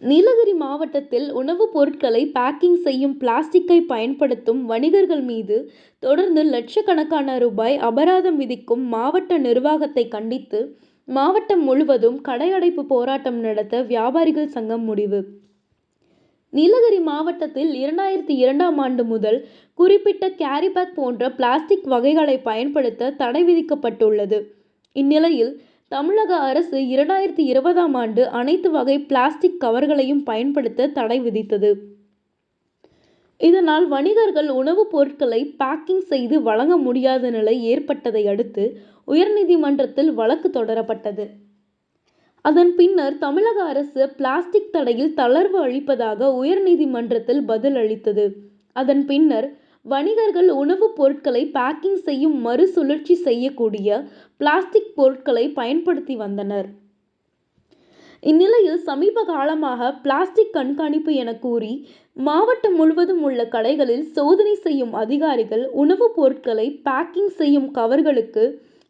நீலகிரி மாவட்டத்தில் உணவுப் பொருட்களை பேக்கிங் செய்யும் பிளாஸ்டிக்கை பயன்படுத்தும் வணிகர்கள் மீது தொடர்ந்து லட்சக்கணக்கான ரூபாய் அபராதம் விதிக்கும் மாவட்ட நிர்வாகத்தை கண்டித்து மாவட்டம் முழுவதும் கடையடைப்பு போராட்டம் நடத்த வியாபாரிகள் சங்கம் முடிவு. நீலகிரி மாவட்டத்தில் இரண்டாயிரத்தி இரண்டாம் ஆண்டு முதல் குறிப்பிட்ட கேரிபேக் போன்ற பிளாஸ்டிக் வகைகளை பயன்படுத்த தடை விதிக்கப்பட்டுள்ளது. இந்நிலையில் தமிழக அரசு இரண்டாயிரத்தி இருபதாம் ஆண்டு அனைத்து வகை பிளாஸ்டிக் கவர்களையும் பயன்படுத்த தடை விதித்தது. இதனால் வணிகர்கள் உணவுப் பொருட்களை பேக்கிங் செய்து வழங்க முடியாத நிலை ஏற்பட்டதை அடுத்து உயர்நீதிமன்றத்தில் வழக்கு தொடரப்பட்டது. அதன் பின்னர் தமிழக அரசு பிளாஸ்டிக் தடையில் தளர்வு அளிப்பதாக உயர்நீதிமன்றத்தில் பதில் அளித்தது அதன் பின்னர் வணிகர்கள் உணவுப் பொருட்களை பேக்கிங் செய்யும் மறுசுழற்சி செய்யக்கூடிய பிளாஸ்டிக் பொருட்களை பயன்படுத்தி வந்தனர். இந்நிலையில் சமீப காலமாக பிளாஸ்டிக் கண்காணிப்பு என கூறி மாவட்டம் முழுவதும் உள்ள கடைகளில் சோதனை செய்யும் அதிகாரிகள் உணவுப் பொருட்களை பேக்கிங் செய்யும் கவர்களுக்கு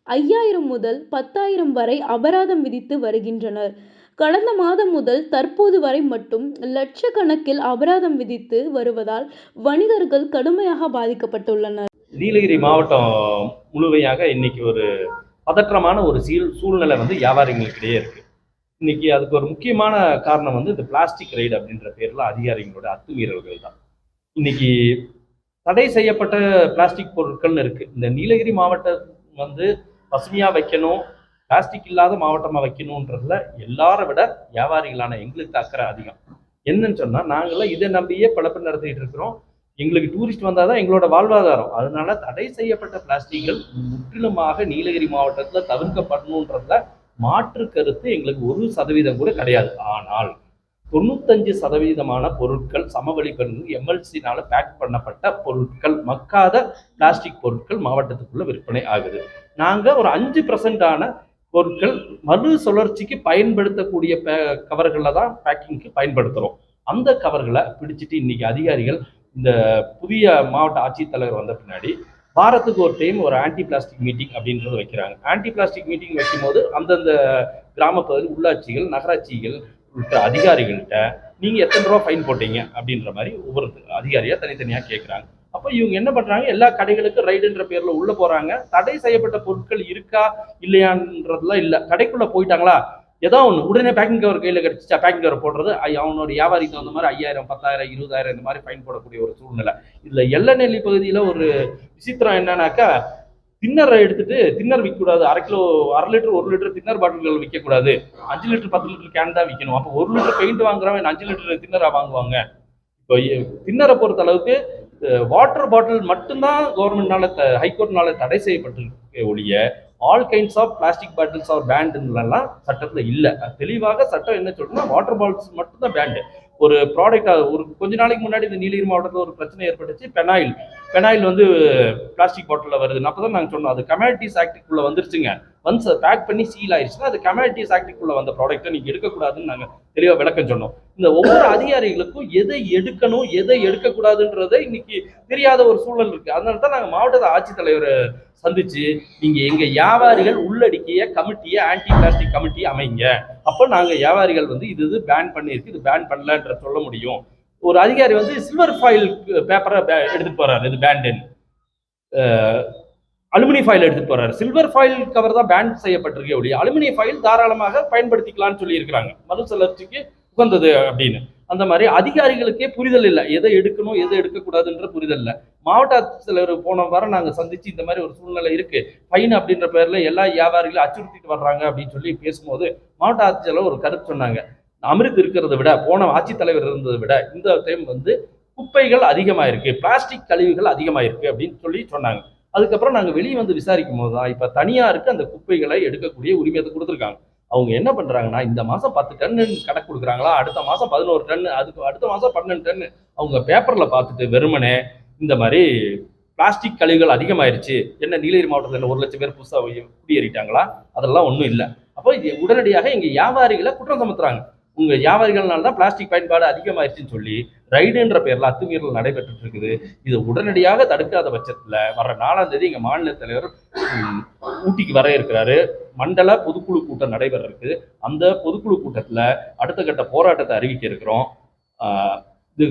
ஐயாயிரம் முதல் பத்தாயிரம் வரை அபராதம் விதித்து வருகின்றனர். கடந்த மாதம் முதல் தற்போது வரை மட்டும் லட்சக்கணக்கில் அபராதம் விதித்து வருவதால் வணிகர்கள் கடுமையாக பாதிக்கப்பட்டுள்ளனர். நீலகிரி மாவட்டம் முழுமையாக இன்னைக்கு ஒரு பதற்றமான ஒரு சீல் சூழ்நிலை வந்து வியாபாரிகளுக்கிடையே இருக்கு. இன்னைக்கு அதுக்கு ஒரு முக்கியமான காரணம் வந்து இந்த பிளாஸ்டிக் ரைடு அப்படின்ற பேர்ல அதிகாரிகளோட அத்துமீறல்கள் தான். இன்னைக்கு தடை செய்யப்பட்ட பிளாஸ்டிக் பொருட்கள்னு இருக்கு. இந்த நீலகிரி மாவட்டம் வந்து பசுமையா வைக்கணும் பிளாஸ்டிக் இல்லாத மாவட்டமாக வைக்கணுன்றதுல எல்லாரை விட வியாபாரிகளான எங்களுக்கு அக்கறை அதிகம். என்னன்னு சொன்னால் நாங்களாம் இதை நம்பியே பழப்பு நடத்திட்டு இருக்கிறோம். எங்களுக்கு டூரிஸ்ட் வந்தால் தான் எங்களோட வாழ்வாதாரம். அதனால தடை செய்யப்பட்ட பிளாஸ்டிக்கள் முற்றிலுமாக நீலகிரி மாவட்டத்தில் தவிர்க்கப்படணுன்றதுல மாற்று கருத்து எங்களுக்கு ஒரு சதவீதம் கூட கிடையாது. ஆனால் தொண்ணூத்தஞ்சு சதவீதமான பொருட்கள் சமவெளி பெருந்து எம்எல்சினால பேக் பண்ணப்பட்ட பொருட்கள் மக்காத பிளாஸ்டிக் பொருட்கள் மாவட்டத்துக்குள்ள விற்பனை ஆகுது. நாங்கள் ஒரு அஞ்சு பர்சன்டான பொருட்கள் மறு சுழற்சிக்கு பயன்படுத்தக்கூடிய கவர்களில் தான் பேக்கிங்க்கு பயன்படுத்துகிறோம் அந்த கவர்களை பிடிச்சிட்டு இன்னைக்கு அதிகாரிகள் இந்த புதிய மாவட்ட ஆட்சித்தலைவர் வந்த பின்னாடி வாரத்துக்கு ஒரு டைம் ஒரு ஆன்டி பிளாஸ்டிக் மீட்டிங் அப்படின்றது வைக்கிறாங்க. ஆன்டி பிளாஸ்டிக் மீட்டிங் வைக்கும்போது அந்தந்த கிராம பகுதி உள்ளாட்சிகள் நகராட்சிகள் உள்ள அதிகாரிகள்கிட்ட நீங்கள் எத்தனை ரூபா ஃபைன் போட்டீங்க அப்படின்ற மாதிரி ஒவ்வொரு அதிகாரியாக தனித்தனியாக கேட்குறாங்க அப்போ இவங்க என்ன பண்ணுறாங்க எல்லா கடைகளுக்கும் ரைடுன்ற பேரில் உள்ளே போகிறாங்க தடை செய்யப்பட்ட பொருட்கள் இருக்கா? இல்லையான்றதுலாம் இல்லை. கடைக்குள்ளே போயிட்டாங்களா? ஏதோ ஒன்று உடனே பேக்கிங் கவர் கையில் கிடச்சிச்சா? பேக்கிங் கவர் போடுறது? ஐ- அவனோட வியாபாரிக்கு தகுந்த மாதிரி ஐயாயிரம் பத்தாயிரம் இருபதாயிரம் இந்த மாதிரி ஃபைன் போடக்கூடிய ஒரு சூழ்நிலை. இதில் எல்லநெல்லி பகுதியில் ஒரு விசித்திரம் என்னன்னாக்கா தின்னரை எடுத்துட்டு தின்னர் விற்கக்கூடாது. அரை கிலோ அரை லிட்டர் ஒரு லிட்டர் தின்னர் பாட்டில்கள் விற்கக்கூடாது. அஞ்சு லிட்டர் பத்து லிட்டர் கேன் தான் விற்கணும். அப்போ ஒரு லிட்டர் பெயிண்ட் வாங்குறவன் அஞ்சு லிட்டர் தின்னரா வாங்குவாங்க. இப்போ தின்னரை பொறுத்த அளவுக்கு வாட்டர் பாட்டில் மட்டும்தான் கவர்மெண்ட்னால ஹைகோர்ட்னால தடை செய்யப்பட்டிருக்க ஒழிய all kinds of plastic bottles are பேண்டுலாம் சட்டத்தில் இல்லை. தெளிவாக சட்டம் என்ன சொல்றதுன்னா வாட்டர் பாட்டில்ஸ் மட்டும்தான் பேண்டு ஒரு ப்ராடக்ட் ஒரு கொஞ்ச நாளைக்கு முன்னாடி இந்த நீலகிரி மாவட்டத்தில் ஒரு பிரச்சனை ஏற்பட்டுச்சு பெனாயில் பெனாயில் வந்து பிளாஸ்டிக் பாட்டிலில் வருது அப்போ தான் நாங்கள் சொன்னோம் அது கமாடிட்டிஸ் ஆக்டுக்குள்ளே வந்துருச்சுங்க. ஒன்ஸ் பேக் பண்ணி சீல் ஆயிடுச்சுன்னா அது கமாடிட்டிஸ் ஆக்டுக்குள்ளே வந்த ப்ராடக்ட்டை நீங்கள் எடுக்கக்கூடாதுன்னு நாங்கள் தெளிவாக விளக்கம் சொன்னோம். இந்த ஒவ்வொரு அதிகாரிகளுக்கும் எதை எடுக்கணும் எதை எடுக்கக்கூடாதுன்றதை இன்னைக்கு தெரியாத ஒரு சூழல் இருக்கு. அதனால தான் நாங்கள் மாவட்ட ஆட்சித்தலைவரை சந்திச்சு நீங்க எங்க வியாபாரிகள் உள்ளடக்கிய கமிட்டியை ஆன்டி பிளாஸ்டிக் கமிட்டி அமைங்க. அப்போ நாங்க வியாபாரிகள் வந்து இது இது பேன் பண்ணியிருக்கு இது பேன் பண்ணலன்ற சொல்ல முடியும். ஒரு அதிகாரி வந்து சில்வர் ஃபாயில் பேப்பரை எடுத்துட்டு போறாரு இது பேண்டுன்னு அலுமினி ஃபாயில் எடுத்துட்டு போறாரு. சில்வர் ஃபாயில் கவர் தான் பேன் செய்யப்பட்டிருக்கே ஒழிய அலுமினிய ஃபாயில் தாராளமாக பயன்படுத்திக்கலாம்னு சொல்லியிருக்கிறாங்க. மறுசுழற்சிக்கு உகந்தது அப்படின்னு. அந்த மாதிரி அதிகாரிகளுக்கே புரிதல் இல்லை. எதை எடுக்கணும் எதை எடுக்கக்கூடாதுன்ற புரிதல் இல்லை. மாவட்ட ஆட்சித்தலைவர் போன வாரம் நாங்கள் சந்திச்சு இந்த மாதிரி ஒரு சூழ்நிலை இருக்கு. ஃபைன் அப்படின்ற பேர்ல எல்லா வியாபாரிகளும் அச்சுறுத்திட்டு வர்றாங்க அப்படின்னு சொல்லி பேசும்போது மாவட்ட ஆட்சித்தலைவர் ஒரு கருத்து சொன்னாங்க. அமிர்த் இருக்கிறத விட போன ஆட்சித்தலைவர் இருந்ததை விட இந்த டைம் வந்து குப்பைகள் அதிகமாயிருக்கு. பிளாஸ்டிக் கழிவுகள் அதிகமாயிருக்கு அப்படின்னு சொல்லி சொன்னாங்க. அதுக்கப்புறம் நாங்கள் வெளியே வந்து விசாரிக்கும் போது தான் இப்போ தனியாருக்கு அந்த குப்பைகளை எடுக்கக்கூடிய உரிமையத்தை கொடுத்துருக்காங்க. அவங்க என்ன பண்ணுறாங்கன்னா இந்த மாதம் பத்து டன்னு கணக்கு கொடுக்குறாங்களா அடுத்த மாதம் பதினோரு டன்னு அதுக்கு அடுத்த மாதம் பன்னெண்டு டன்னு அவங்க பேப்பரில் பார்த்துட்டு வெறுமனே இந்த மாதிரி பிளாஸ்டிக் கழிவுகள் அதிகமாயிருச்சு என்ன நீலகிரி மாவட்டத்தில் ஒரு லட்சம் பேர் புதுசாக குடியேறிட்டாங்களா? அதெல்லாம் ஒன்றும் இல்லை. அப்போ இது உடனடியாக இங்கே வியாபாரிகளை குற்றம் சுமத்துறாங்க. உங்கள் வியாபாரிகள்னால தான் பிளாஸ்டிக் பயன்பாடு அதிகமாயிருச்சுன்னு சொல்லி ரைடுன்ற பேர்ல அத்துமீறல் நடைபெற்று இருக்குது இது உடனடியாக தடுக்காத பட்சத்துல வர நாலாம் தேதி எங்க மாநில தலைவர் ஊட்டிக்கு வர இருக்கிறாரு. மண்டல பொதுக்குழு கூட்டம் நடைபெற இருக்கு அந்த பொதுக்குழு கூட்டத்துல அடுத்த கட்ட போராட்டத்தை அறிவிக்க இருக்கிறோம். ஆஹ் இது